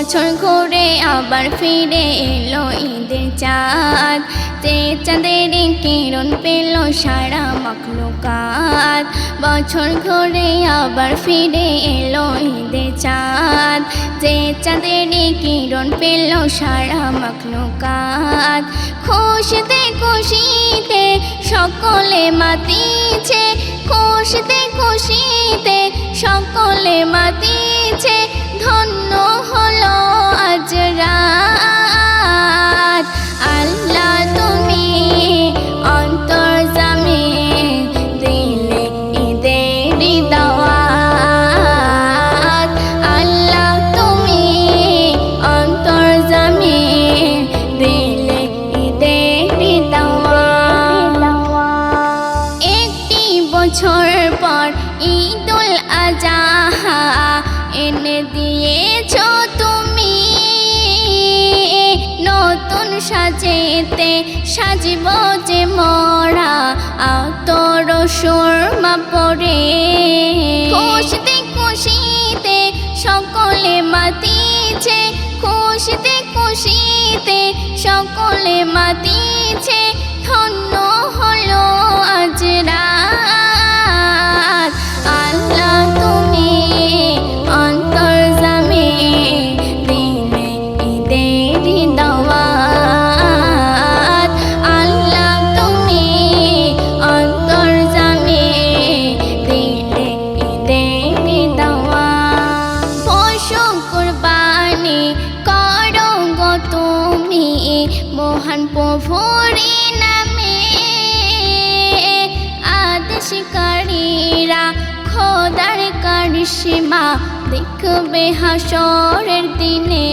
বছর ঘুরে আবার ফিরে এলো ঈদের চাঁদ। যে চাঁদের কিরণ পেল সারা মখলুকাত। বছর ঘুরে আবার ফিরে এলো ঈদের চাঁদ। যে চাঁদের কিরণ পেল সারা মখলুকাত। খুশিতে খুশিতে সকলে মাতিছে। খুশিতে খুশিতে সকলে মাতিছে পর ঈদুল আজাহা এনে দিয়েছ তুমি। নতুন সাজেতে সাজিব যে মরা আতর সুরমা পরে। খুশিতে খুশিতে সকলে মাতিছে খুশিতে খুশিতে সকলে মাতিছে ধন্য হলো আজ রাত। তুমি মহান প্রভুরি নামে আদেশকারীরা, খোদার কারিশমা, দেখবে হাসরের দিনে।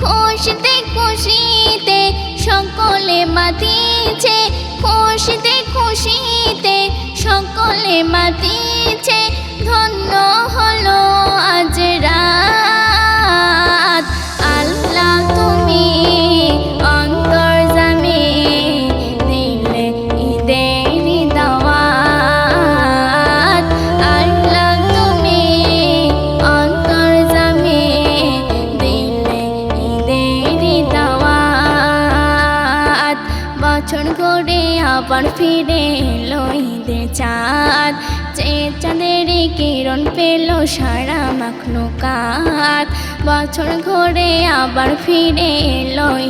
খুশিতে খুশিতে সকলে মাতিছে খুশিতে খুশিতে সকলে মাতিছে ধন্য আবার ফিরে ঈদের চাঁদ। যে চাঁদের কিরণ পেল সারা মাখলুকাত বছর ঘুরে আবার ফিরে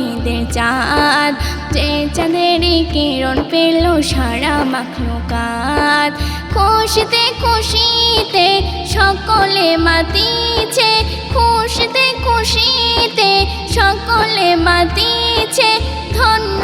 ঈদের চাঁদ। যে চাঁদের কিরণ পেল সারা মাখলুকাত খুশিতে খুশিতে সকলে মাতিছে। খুশিতে খুশিতে সকলে মাতিছে ধন্য